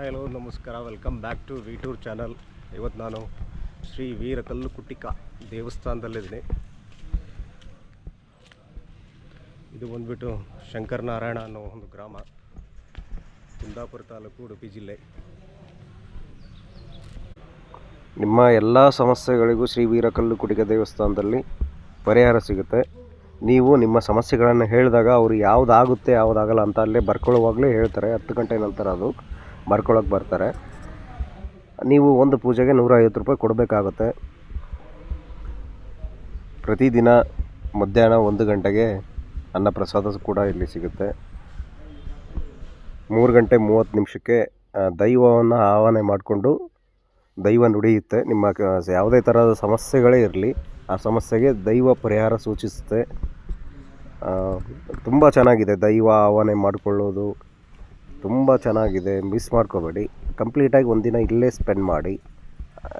Hello, ನಮಸ್ಕಾರ. Welcome back to V tour channel ಇವತ್ತು ನಾನು ಶ್ರೀ ವೀರಕಲ್ಲು ಕುಟ್ಟಿಕ ದೇವಸ್ಥಾನದಲ್ಲಿದ್ದೀನಿ. ಇದು ಬಂದ್ಬಿಟ್ಟು ಶಂಕರನಾರಾಯಣ ಅನ್ನೋ ಒಂದು ಗ್ರಾಮ, ಕುಂದಾಪುರ ತಾಲೂಕು ಉಡುಪಿ ಜಿಲ್ಲೆ. ನಿಮ್ಮ ಎಲ್ಲ ಸಮಸ್ಯೆಗಳಿಗೂ ಶ್ರೀ ವೀರಕಲ್ಲು ಕುಟಿಕ ದೇವಸ್ಥಾನದಲ್ಲಿ ಪರಿಹಾರ ಸಿಗುತ್ತೆ. ನೀವು ನಿಮ್ಮ ಸಮಸ್ಯೆಗಳನ್ನು ಹೇಳಿದಾಗ ಅವರು ಯಾವುದಾಗುತ್ತೆ, ಯಾವುದಾಗಲ್ಲ ಅಂತ ಅಲ್ಲೇ ಬರ್ಕೊಳ್ಳುವಾಗಲೇ ಹೇಳ್ತಾರೆ. ಹತ್ತು ಗಂಟೆ ನಂತರ ಅದು. ಬರ್ಕೊಳ್ಳೋಕೆ ಬರ್ತಾರೆ. ನೀವು ಒಂದು ಪೂಜೆಗೆ ನೂರ ಐವತ್ತು ರೂಪಾಯಿ ಕೊಡಬೇಕಾಗುತ್ತೆ. ಪ್ರತಿದಿನ ಮಧ್ಯಾಹ್ನ ಒಂದು ಗಂಟೆಗೆ ಅನ್ನ ಪ್ರಸಾದ ಕೂಡ ಇಲ್ಲಿ ಸಿಗುತ್ತೆ. ಮೂರು ಗಂಟೆ ಮೂವತ್ತು ನಿಮಿಷಕ್ಕೆ ದೈವವನ್ನು ಆವಾಹನೆ ಮಾಡಿಕೊಂಡು ದೈವ ನುಡಿಯುತ್ತೆ. ನಿಮ್ಮ ಯಾವುದೇ ಥರದ ಸಮಸ್ಯೆಗಳೇ ಇರಲಿ, ಆ ಸಮಸ್ಯೆಗೆ ದೈವ ಪರಿಹಾರ ಸೂಚಿಸುತ್ತೆ. ತುಂಬ ಚೆನ್ನಾಗಿದೆ ದೈವ ಆವಾಹನೆ ಮಾಡಿಕೊಳ್ಳೋದು. ತುಂಬ ಚೆನ್ನಾಗಿದೆ ಮಿಸ್ ಮಾಡ್ಕೋಬೇಡಿ. ಕಂಪ್ಲೀಟಾಗಿ ಒಂದಿನ ಇಲ್ಲೇ ಸ್ಪೆಂಡ್ ಮಾಡಿ.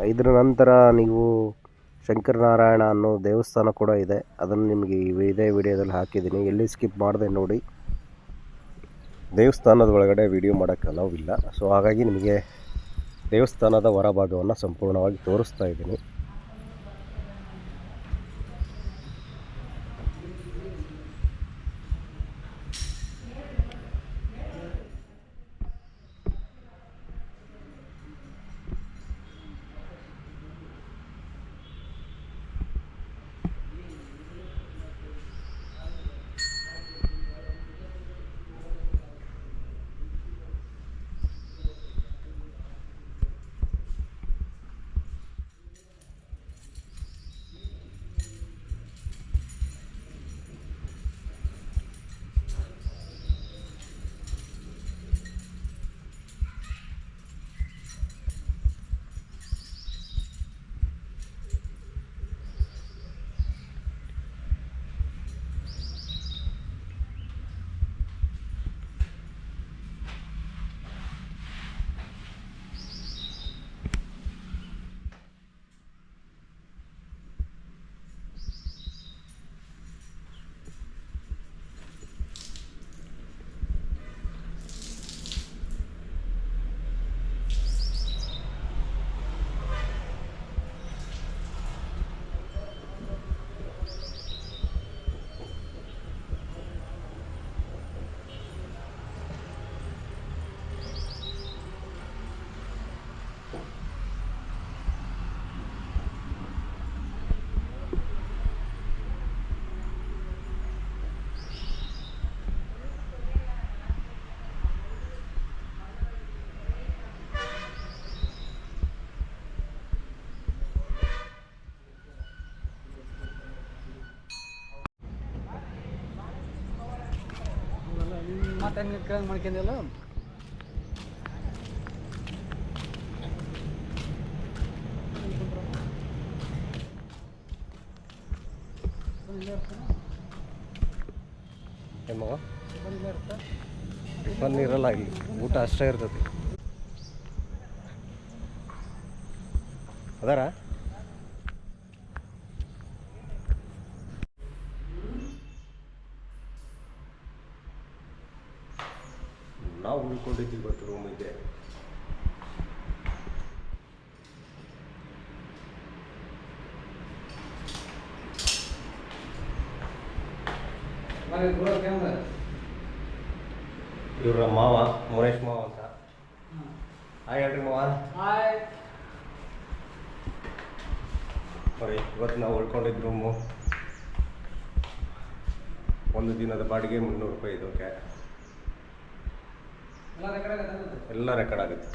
ಇದರ ನಂತರ ನೀವು ಶಂಕರನಾರಾಯಣ ಅನ್ನೋ ದೇವಸ್ಥಾನ ಕೂಡ ಇದೆ. ಅದನ್ನು ನಿಮಗೆ ಈ- ಇದೇ ವಿಡಿಯೋದಲ್ಲಿ ಹಾಕಿದ್ದೀನಿ. ಎಲ್ಲಿ ಸ್ಕಿಪ್ ಮಾಡಿದೆ ನೋಡಿ. ದೇವಸ್ಥಾನದ ಒಳಗಡೆ ವಿಡಿಯೋ ಮಾಡೋಕ್ಕೆ ಅಲೌವಿಲ್ಲ ಸೊ ಹಾಗಾಗಿ ನಿಮಗೆ ದೇವಸ್ಥಾನದ ಹೊರಭಾಗವನ್ನು ಸಂಪೂರ್ಣವಾಗಿ ತೋರಿಸ್ತಾ ಇದ್ದೀನಿ. ಮತ್ತೆ ನೀವು ಕೇಳಂಗೆ ಮಾಡ್ಕೊಂಡಿಲ್ಲ ಏಮವ ಟಿಫನ್ ಇರಲ್ಲ ಇಲ್ಲಿ ಊಟ ಅಷ್ಟೇ ಇರ್ತದೆ. ಅದಾರ? ನಾವು ಉಳ್ಕೊಂಡಿದ್ದೀವಿ ಇವತ್ತು ರೂಮ್ ಇದೆ. ಇವ್ರ ಮಾವ ಮುರೇಶ್ ಮಾವ ಅಂತ. ಹಾಯ್ ಹೇಳ್ರಿ ಮಾವ. ನೋಡಿ ಇವತ್ತು ನಾವು ಉಳ್ಕೊಂಡಿದ್ದು ರೂಮು ಒಂದು ದಿನದ ಬಾಡಿಗೆ ಮುನ್ನೂರು ರೂಪಾಯಿ ಇದಕ್ಕೆ ಎಲ್ಲ ರೆಕಾರ್ಡ್ ಆಗುತ್ತೆ.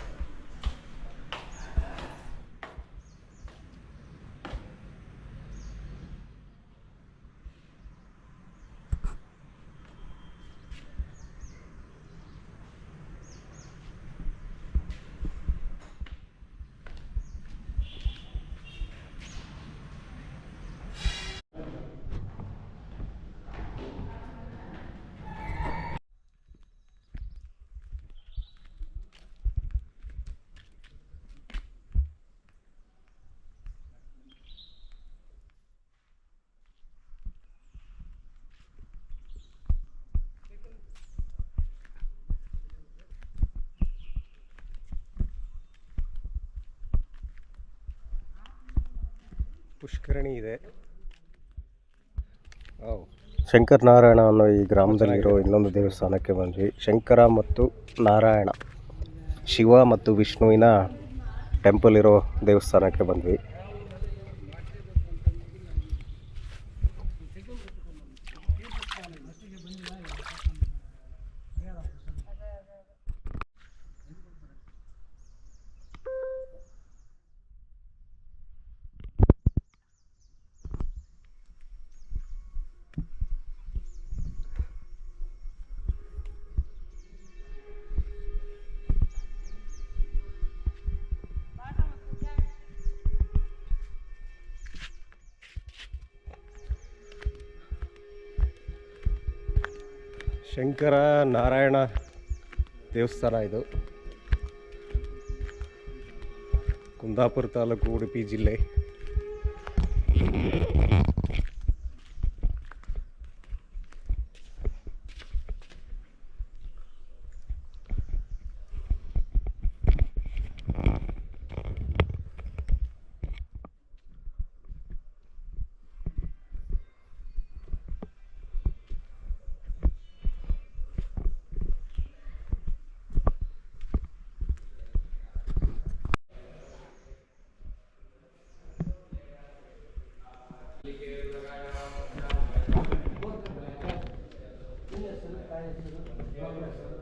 ಪುಷ್ಕರಣಿ ಇದೆ. ಶಂಕರ್ ನಾರಾಯಣ ಅನ್ನೋ ಈ ಗ್ರಾಮದಲ್ಲಿರೋ ಇನ್ನೊಂದು ದೇವಸ್ಥಾನಕ್ಕೆ ಬಂದ್ವಿ. ಶಂಕರ ಮತ್ತು ನಾರಾಯಣ ಶಿವ ಮತ್ತು ವಿಷ್ಣುವಿನ ಟೆಂಪಲ್ ಇರೋ ದೇವಸ್ಥಾನಕ್ಕೆ ಬಂದ್ವಿ. ಶಂಕರ ನಾರಾಯಣ ದೇವಸ್ಥಾನ ಇದು. ಕುಂದಾಪುರ ತಾಲೂಕು ಉಡುಪಿ ಜಿಲ್ಲೆ. Gracias.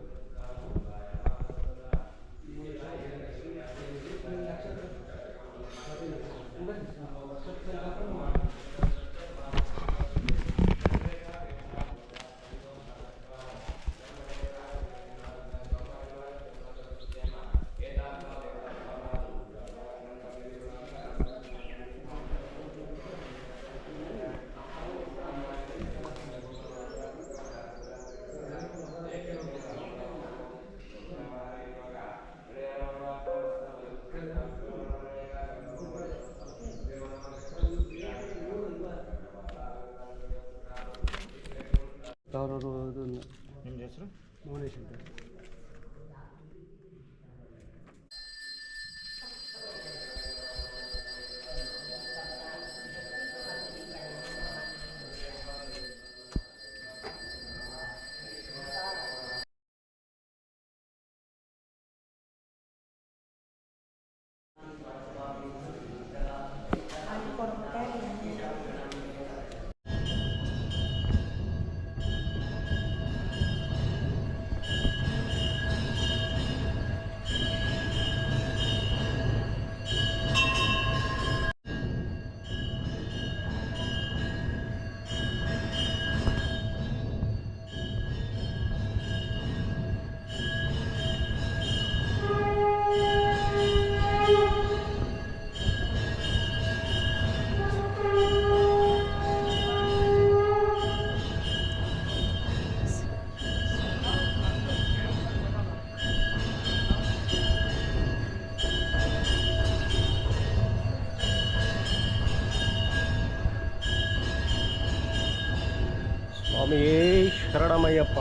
Monation ಸ್ವಾಮಿಯೇ ಶರಣಮಯ್ಯಪ್ಪ.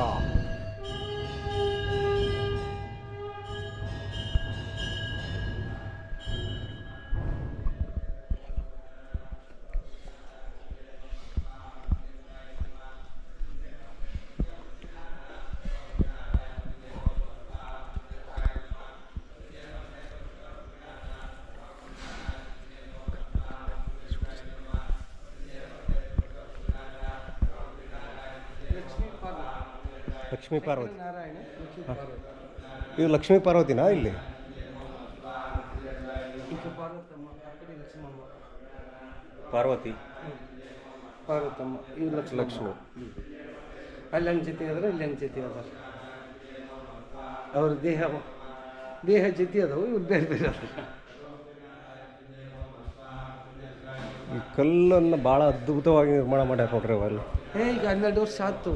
ಲಕ್ಷ್ಮೀ ಪಾರ್ವತಿ. ಇದು ಲಕ್ಷ್ಮೀ ಪಾರ್ವತಿನಾ ಇಲ್ಲಿ? ಪಾರ್ವತಿ. ಪಾರ್ವತಮ್ಮ ಇವು ಲಕ್ಷ್ಮಿ. ಲಕ್ಷ್ಮಿ. ಅಲ್ಲಿ ಒಂದು ಜೊತೆ ಅದ್ರ ಇಲ್ಲಿ ಒಂದು ಜೊತೆ ಅದಾರ ಅವ್ರ ದೇಹ ದೇಹ ಜೊತೆ ಅದಾವು ಇವ್ರು ಬೇರೆ ಬೇರೆ ಅದಾರ ಈ ಕಲ್ಲನ್ನು ಭಾಳ ಅದ್ಭುತವಾಗಿ ನಿರ್ಮಾಣ ಮಾಡ್ಯಾರ ನೋಡ್ರಿ ಅವೆಲ್ಲ ಏ ಈಗ ಹನ್ನೆರಡು ವರ್ಷ ಆಯ್ತು.